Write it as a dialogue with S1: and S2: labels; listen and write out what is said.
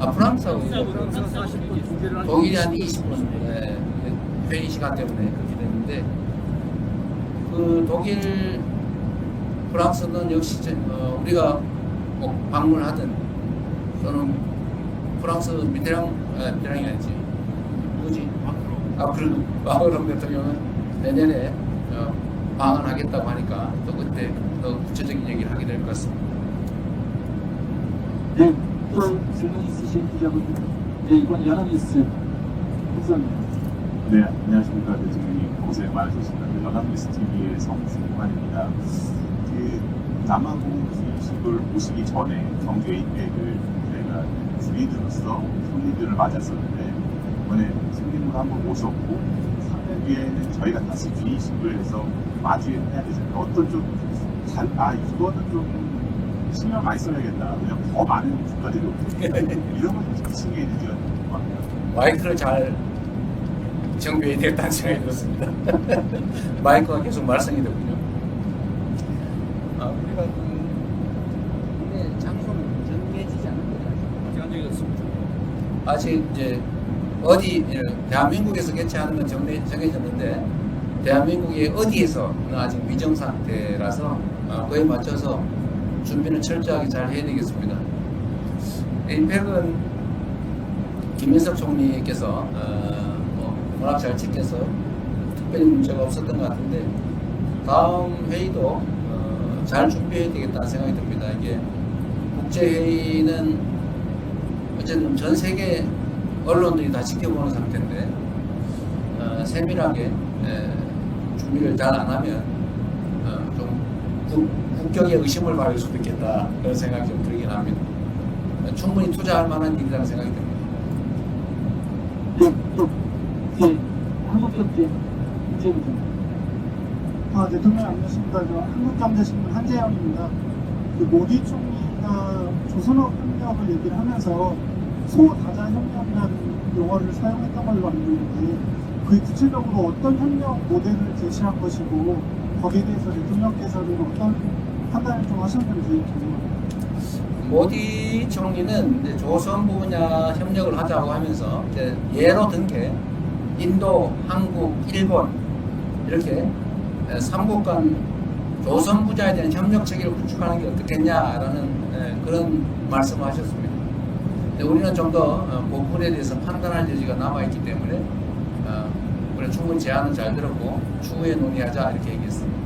S1: 아 프랑스하고
S2: 프랑스 40분, 독일은 한
S1: 독일이 한 20분. 네, 회의 시간 때문에 그렇게 됐는데 그 독일 프랑스는 역시 제- 어, 우리가 꼭 방문하든 또는 프랑스 미테랑 아, 미테랑이 아니지. 누구지 아 그런 마크롱 대통령은 내년에 어, 방한하겠다고 하니까 또 그때 더 구체적인 얘기를 하게 될 것 같습니다.
S3: 네, 또 질문 있으신 기자분들. 네, 이번 연합뉴스 국장님.
S4: 네, 안녕하십니까. 대통령님 고생 많으셨습니다. 연합뉴스 TV의 성승관입니다. 그 남아공 주식을 오시기 전에 경제 인맥을 저희가 주리들로서 손님들을 맞았었는데 이번에 손님으로 한번 모셨고 3년 뒤에는 저희가 다시 주의식을 해서 마주해야 되잖아요. 어떤 좀, 잘, 아, 이거는 좀 신경 많이 써야겠다. 그냥 더 많은 국가들이 오고 이런 걸좀 신경이 되죠.
S1: 마이크를 잘 정비해야 되겠다는 생각이 들었습니다. 마이크가 계속 말썽이 되군요. 아, 우리가 그 국내 장소는 정해지지
S2: 얘기했습니다.
S1: 아직 이제 어디 예, 대한민국에서 개최하는 건 정해, 정해졌는데 대한민국의 어디에서 아직 미정 상태라서 어, 그에 맞춰서 준비는 철저하게 잘 해야 되겠습니다. 임팩은 김민석 총리께서 어, 뭐 워낙 잘 지켜서 특별히 문제가 없었던 것 같은데 다음 회의도 어, 잘 준비해야 되겠다는 생각이 듭니다. 이게 국제회의는 어쨌든 전 세계 언론들이 다 지켜보는 상태인데 어, 세밀하게 에, 준비를 잘 안 하면 어, 좀 국, 국격에 의심을 받을 수도 있겠다 그런 생각이 좀 들긴 합니다. 어, 충분히 투자할 만한 일이라는 생각이 듭니다.
S3: 네, 또, 네, 한국경제 이재부장.
S5: 아, 대통령 안녕하십니까. 저 한국경제신문 한재영입니다. 그 모디 총리가 조선업 협력을 얘기를 하면서 소다자 협력이라는 용어를 사용했던 걸로 알고 있는데 그 구체적으로 어떤 협력 모델을 제시한 것이고 거기에 대해서 대통령께서는 어떤 판단을 좀 하셨는지.
S1: 모디 총리는 이제 조선부 분야 협력을 하자고 하면서 이제 예로 든 게 인도, 한국, 일본 이렇게 에, 삼국 간 조선 부자에 대한 협력 체계를 구축하는 게 어떻겠냐라는 에, 그런 말씀을 하셨습니다. 우리는 좀더그 부분에 대해서 판단할 여지가 남아 있기 때문에 어, 우리 충분히 제안은 잘 들었고 추후에 논의하자 이렇게 얘기했습니다.